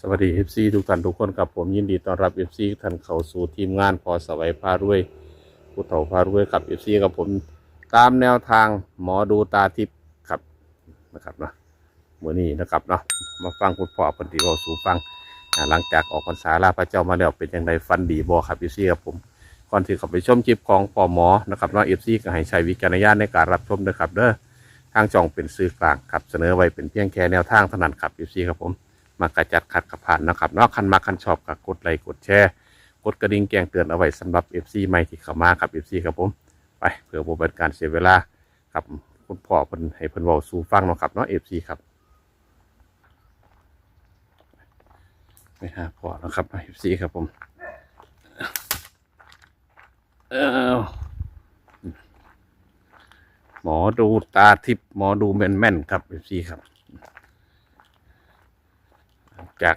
สวัสดี FC ทุกท่านทุกคนครับผมยินดีต้อนรับ FC ทุกท่านเข้าสู่ทีมงานพอสวัยพารวยผู้เฒ่าพารวยกับ FC กับผมตามแนวทางหมอดูตาทิพย์ครับนะครับเนาะมื่อนี้นะครับเนาะมาฟังคุณพ่อเพันธิเวาสู่ฟังอ่าหลังจากออกพรรษาลาพระเจ้ามาแล้วเป็นอย่างไรฟันดีบอครับ FC ครับผมก่อนที่เข้าไปชมคลิปของพ่อหมอนะครับเนาะ FC ก็ให้ใช้วิจารณญาณในการรับชมนะครับเด้อทางจ่องเป็นสื่อกลางครับเสนอไว้เป็นเพียงแค่แนวทางเท่านั้นครับ FC ครับผม มากระจัดขัดกับผ่านนะครับนอกคันมาคันชอบกับกดไลค์กดแชร์กดกระดิ่งแจ้งเตือนเอาไว้สำหรับ FC ใหม่ที่เข้ามาครับ FC ครับผมไปเพื่อบ่เป็นการเสียเวลาครับคุณพ่อเพิ่นให้เพิ่นเว้าสู่ฟังเนาะครับเนาะ FC ครับไปหาพ่อเนาะครับ FC ครับผมเออหมอดูตาทิพย์หมอดูแม่นๆครับ FC ครับ จาก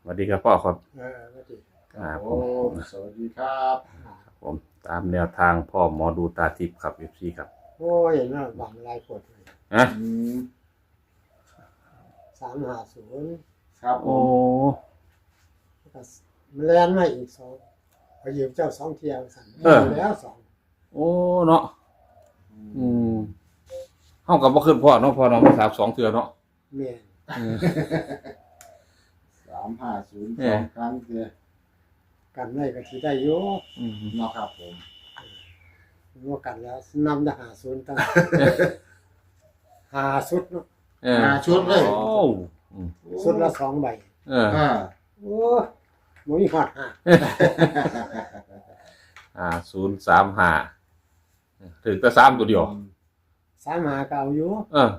สวัสดีครับพ่อครับ เออก็ดีอ่าผโอ้มสวัสดีครับครับ ผมตามแนวทางพ่อหมอดูตาทิพย์ครับเอฟซีครับ โอ้ยน่าหวังลายกดเลยฮะอืมสามห้าศูนย์ครับโอ้แล้วก็แลนมาอีกสองพอยืมเจ้าสองเที่ยวสั่นแล้วสองโอ้ เนาะ อืมเฮากับบ่ขึ้นพ่อเนาะพ่อเนาะมาสามสองเทื่อเนาะเมียนอืม สามห้าศูนย์เอ๊ะสองครั้งเดียวกันได้ก็ที่ได้อยู่อืมเนาะครับผม ว่ากันแล้วนำได้หาศูนย์ตั้งหาสุดเนาะเออมาชุดเลยโอ้อืมสุดละสองใบเอออ่าโอ้หมมีหอดห้าอ่าศูนย์สามห้าถึงแต่สามตัวเดียว สามหาเก่าอยู่เออ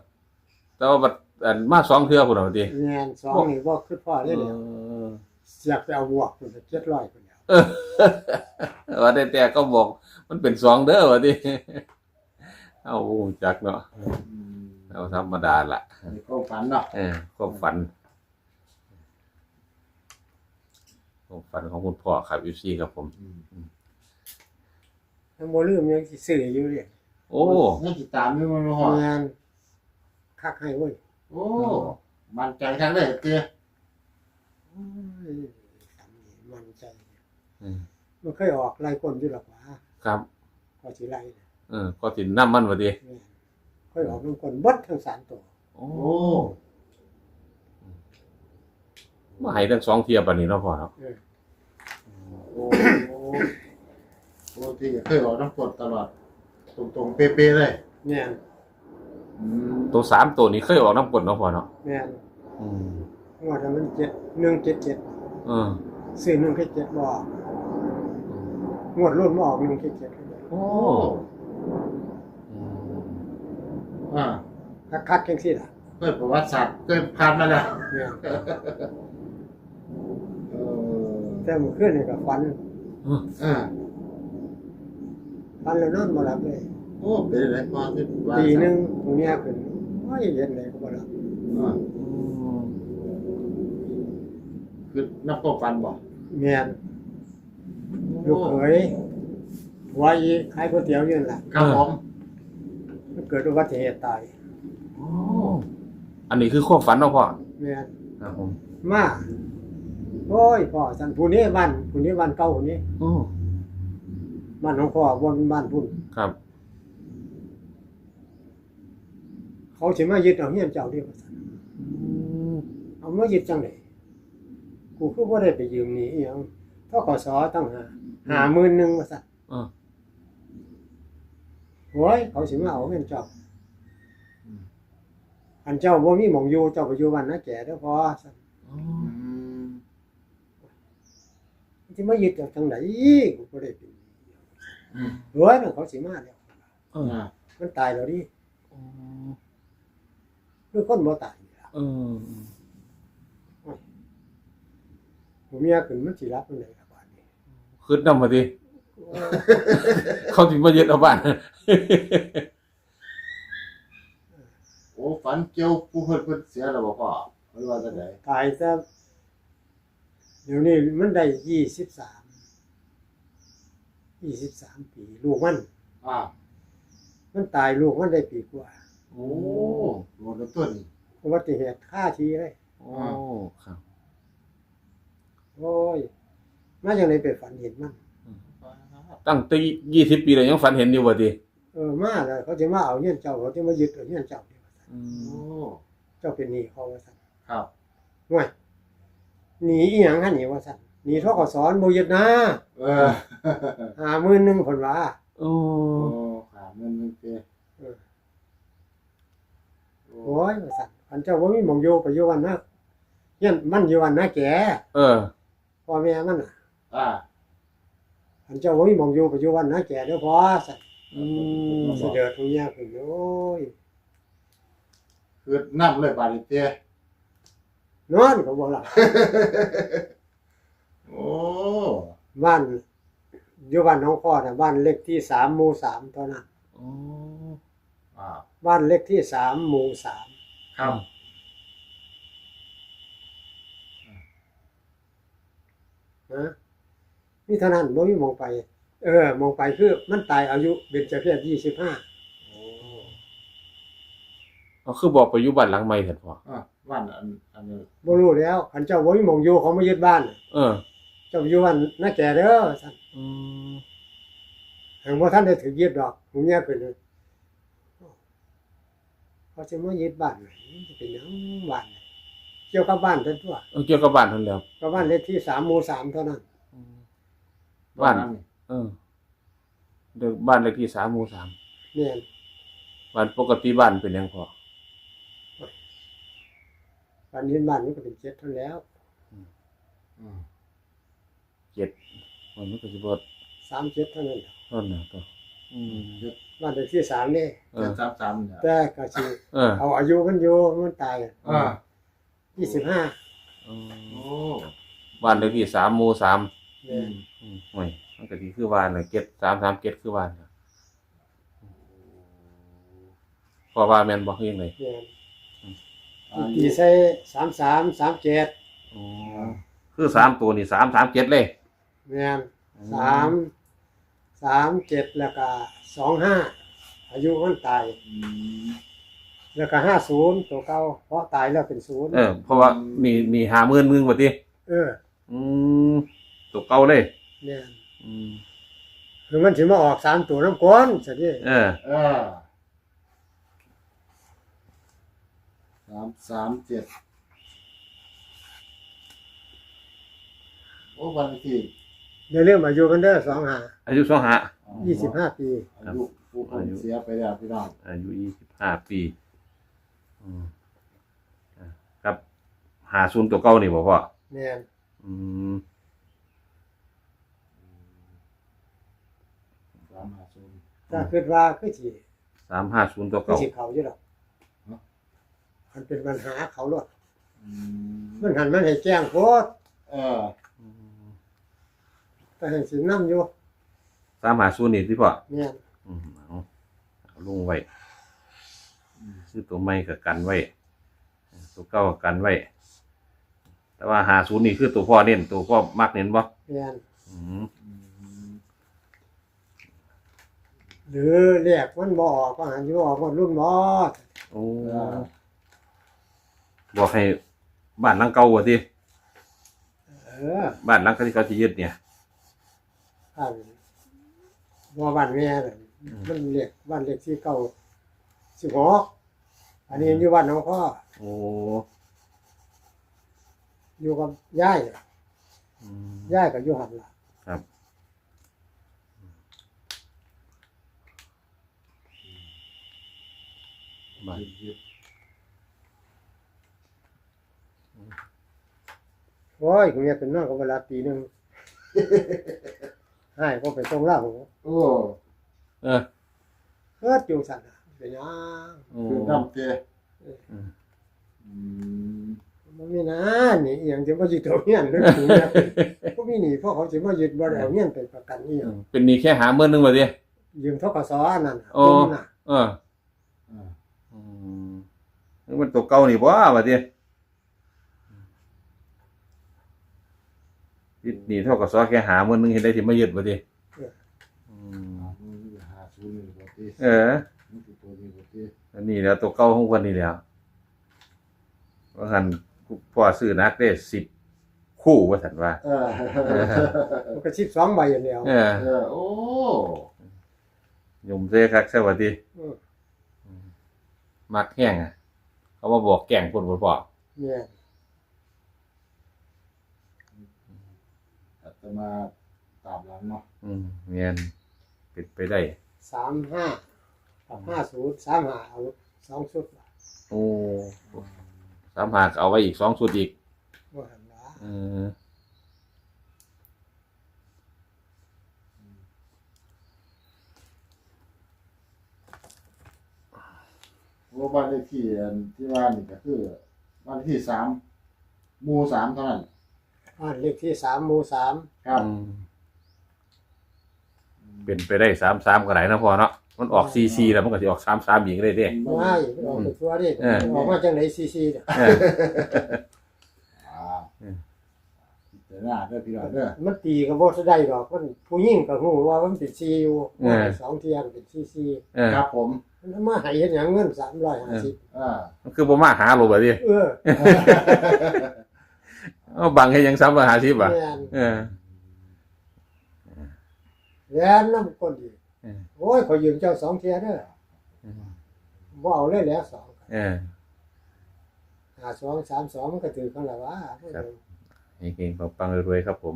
แต่ว่าบัดอันมาสองเทื่อพุ่นเอาติเมียนสองนี่ว่าคือพ่อได้แล้วเออเสียบไปเอาบวกมันจะเจ็ดร้อยคน เดียวเออว่าแต่แต่ก็บอก มันเป็นสองเด้อว่าติเอาจักเนาะอืมเอาธรรมดาละนี่ก็ฝันเนาะเออความฝันความฝันของคุณพ่อครับยูซี่ครับผมอืมทั้งโมลืมยังสิซื้ออยู่เลยโอ้ยังติดตามอยู่มันบ่ฮอดงานคักให้เว้ยโอ้มันใจทั้งเลยเตี้ย โอ้ยคำนี้มันใจ อืมมันเคยออกไล่คนอยู่หรอกวะครับก็สิไล่นะเออก็ติดน้ำมันวะดิแม่นเคยออกน้ำคนเบดทั้งสามตัวโอ้โอ้มาให้ทั้งสองเทียบอันนี้เนาะพ่อเนาะเออโอ้โอ้โอ้ที่เคยออกน้ำกรดตลอด ตรงๆเป๊ะๆเลยแม่นอืมตัวสามตัวนี้เคยออกน้ำกลดเนาะพ่อเนาะแม่นอืมงวดนั้นมันเจ็ดหนึ่งเจ็ดเจ็ดเออ ซื้อหนึ่งเจ็ดเจ็ดบออก งวดรุ่นมาออกหนึ่งเจ็ดเจ็ดโอ้โอ้อืมอ่าคักคักๆจังสิล่ะเคยประวัติศาสตร์เคยผ่านมาแล้วแม่นเออแต่เมื่อคืนนี่ก็ฟันอ่าฟันแล้วนอนบ่หลับเลย โอ้เป็นอะไรพอที่ว่าตีหนึ่งตรงเนี้ยขึ้นโอ้ยเย็นเลยก็บ่หลับอ่าอืมคือนับก็ฟันบ่แม่น ลูกเขยหัวอีขายก๋วยเตี๋ยวอยู่นั่นล่ะครับผมมันเกิดอุบัติเหตุตายโอ้อันนี้คือความฝันเนาะพ่อแม่นครับผมมาโอ้ยพ่อสันผู้นี้บ้านผู้นี้บ้านเก่าผู้นี้โอ้บ้านของพ่อบนบ้านพุ่นครับเขาสิมายึดเอาเฮียนเจ้าเดียวซั่นอืมเอามายึดจังได๋กูคือบ่ได้ไปยืมหนี้อีหยังทกสตั้งหา หาหมื่นหนึงว่าซั่นเออโอ้ยเขาสิมาเอาเงินเจ้าอันเจ้าบ่มีหม่องอยู่เจ้าไปอยู่บ้านนาแก่เด้อพ่อซั่นอ๋ออืมสิมายึดเอาจังได๋กูบ่ได้เป็นอืมเฮ้ยมันเขาสิมาแล้วเอออ่ามันตายแล้วดิอ๋อคือคนบ่ตายนี่ล่ะเออ ผมเมียขึ้นมันสิรับมันได้ล่ะบาดนี้ คืดน้ำมาดิเขาถึงมาเย็ดเอาบ้านฝันเกี่ยวผู้เพิ่นเพิ่นเสียแล้วบ่พ่อหรือว่าจังไดตายซะเดี๋ยวนี้มันได้ยี่สิบสาม ยี่สิบสามปี ลูกมัน อ่ามันตายลูกมันได้ปีกว่าโอ้โหโดนตัวนี้อุบัติเหตุฆ่าทีเลย โอ้ ครับ โอ้ย มาอย่างไรไปฝันเห็นมันตั้งแต่ยี่สิบปีแล้วยังฝันเห็นอยู่บ่ติเออมาแล้วเขาจะมาเอาเงี้ยเจ้าเขาจะมายึดเอาเงี้ยเจ้าเดียวว่าซั่นอืโอ้มเจ้าเป็นหนี้เขาว่าสั่นครับห่วยหนีอีหยังฮะหนีว่าสั่นหนีทกสอนโมยึดนะเออหาหมื่นหนึ่งผลว่าโอ้โอ้ขาเงินมันเตะเออโอ้ยว่าสั่นพันเจ้าว่ามีหมองโยไปโยวันนะเงี้ยมันอยู่วันนะแกเออพ่อแม่มันน่ะ อ่าพันเจ้าว่ามีหมองโยไปโยวันนะแกเด้อพอสั่นอืมเสด็จทุกอย่างขึ้นโอ้ยคือน้ำเลยบาดนี้เตะนอนก็บ่หลับโอ้บ้านอยู่บ้านน้องพ่อน่ะบ้านเลขที่สามหมู่สามเท่านั้นโอ้อ่าบ้านเลขที่สามหมู่สามครับนะ นี่เท่านั้นบ่มีหมองไป เออหมองไปคือมันตายอายุเบญจเพศยี่สิบห้าโอ้เอาคือบอกไปอยู่บ้านหลังใหม่เถิดพ่ออะวันอันอันนี้บ่รู้แล้วคันเจ้าบ่มีหมองอยู่เขามายึดบ้านน่ะเออเจ้าอยู่บ้านน้าแก่เด้อสั่นอืมหางบ่ทันได้ถึงยึดดอกหูเมียขึ้นเลยเขาจะมายึดบ้านไหนจะเป็นหยังบ้านไหนเกี่ยวกับบ้านเท่านั้นตัวเอาเกี่ยวกับบ้านเท่านั้นแหล้วก็บ้านเลขที่สามหมู่สามเท่านั้น บ้านนั้นเออเด็กบ้านเลขที่สามหมู่สามแม่นบ้านปกติบ้านเป็นหยังพอบ้านนี้บ้านนี้ก็เป็นเจ็ดเท่านั้นแล้วอืมเจ็ดมันมันก็สิบ่สามเจ็ดเท่านั้นแหละเท่านั้นก็อืมบ้านเลขที่สามนี่เอเจ็อดสามสามเนี่ยแต่ก็สิเออเอาอายุมันอยู่มันตายอ่ายี่สิบห้าอืมโอ้บ้านเลขที่สามหมู่สาม แม่นอืมห่วยมันก็สิคือบ้านน่ะเจ็ดสามสามเจ็ดคือบ้านน่ะพอว่าแม่นบ่คือยังไงแม่นอ่าตีใส่สามสามสามเจ็ดอ๋อคือสามตัวนี่สามสามเจ็ดเลยแม่นสามสามเจ็ดแล้วก็สองห้าอายุมันตาย อืมแล้วก็ห้าศูนย์ตัวเก่าเพราะตายแล้วเป็นศูนย์เออเพราะว่ามีมีหาหมื่นมึงบ่ติเออ อืม ตัวเก่าเลยแม่นอืมคือมันถึงมาออกสามตัวน้ำก้อนสิเออ เออสามสามเจ็ดโอ้วันที่เดี๋ยวเรื่องอายุมันเด้อสองห้าอายุสองหายี่สิบห้าปีอายุผู้คนเสียไปแล้วพี่น้องอายุยี่สิบห้าปีอืมอะครับหาศูนย์ตัวเก่านี่บ่พ่อแม่นอืม สามห้าศูนย์ ถ้าคิดว่าคือสิสามห้าศูนย์ตัวคือเก่าสิเขาอยู่หรอกมันเป็นปัญหาเขาหรอกอืมมันหันมันให้แจ้งโพดเอออืมแต่ให้สินำอยู่สามห้าศูนย์นี่ที่พ่อแม่นอืมเอาเอาลงไว้ซื้อตัวใหม่กับกันไว้ ตัวเก่ากับกันไว้ แต่ว่าหาศูนย์นี่คือตัวพ่อเน้นตัวพ่อมักเน้นบ่แม่นอืมอืม หรือเรียกมันบ่ออกก็หันอยู่ออกหมดรุ่นบ่โอ้เออบอกให้บ้านหลังเก่าว่าติเออบ้านหลังที่เขาจะยึดเนี่ยอันบ่บ้านแม่น่ะมันเรียกบ้านเลขที่เก่าสิบหกอันนี้อยู่บ้านน้องพ่อโอ้อยู่กับยายน่ะอืมยายก็อยู่หันล่ะ ครั บบ้านโอ้ยกูเนี่ยเป็นนอนกับเวลาตีหนึงให้ก็ไปส่งเหล้าโอ้เออเฮ็ดอยู่สั่นน่ะเป็นหยังโอ้คือน้ำเตะอืมอืมบ่มีนะนี่อหยังจะมายึดเอาเงี้ยนเด้อกูเนี่ยบ่มีหนี่เพราะเขาสิมายึดบ่ได้เอาเงี้ยนไปประกันอีหยังเป็นหนี่แค่หาเมื่อนึงว่าติยืมทกสนั่นน่ะโอ้ผมน่ะเอออ่าอื มมันตัวเก่านี่บ่ว่าติติดหนี่เท่ากับซอแค่หามื้อนึงเห็นได้ที่มายึดบ่ติอืมอ่ามันมีหาศูนย์นี่บ่ติเออ มันคือตัวนี้บ่ติอันนี้แหล้วตัวเก่าของคนนี่แหล้วว่าหันพ่อซื้อนักได้สิบคู่ว่าสันว่า เออมันก็สิบสองใบอย่างเดียวเออเออโอ้ยมเซคักสวัสดีอืมมักแห้งอะ เขามาบอกแก่งคนบ่พอเนี่ยอาตมาตามหลังเนาะอืมเงียนเป็นไปได้ สามห้ากับห้าศูนย์สามห้าเอาสองชุดว่ะโอ้สามหากเอาไว้อีกสองชุดอีกว่าหันละเอ อว่าบ้านเลขที่อันที่ว่านี่ก็คือบ้านเลขที่สามหมู่สามเท่านั้น บ้านเลขที่สามหมู่สามครับอืมเป็นไปได้สามสามก็ได้นะพอเนาะมันออกซีซีแล้วมันก็จะออกสามสามอีกเลยเด้ไม่ไม่ออกไปทั่วดิเออ ออกมาจังไหนซีซีเนี่ยเออ อ่าอืม เดี๋ยวหน้าเด้อพี่น้องเด้อมันตีกับโบสได้ดอกมันผู้ยิ่งกับหูว่ามันเป็นซีอยู่ว่าให้สองเทียนเป็นซีซีเออครับผม มันมาให้เห็นอย่างเงินสามร้อยห้าสิบอ่ามันคือบ่มาหาโลบ่ดิเออเอาบังให้ยังซ้ำมาหาทิพย์อะแม่นเออแล้วน้ำก้นอีกเออ โอ้ยขอยืมเจ้าสองเทียเด้อบ่เอาเลยแล้วสองเออ หาสองสามสองมันก็ถือกันละว่าครับ เฮงๆปังๆรวยๆครับผม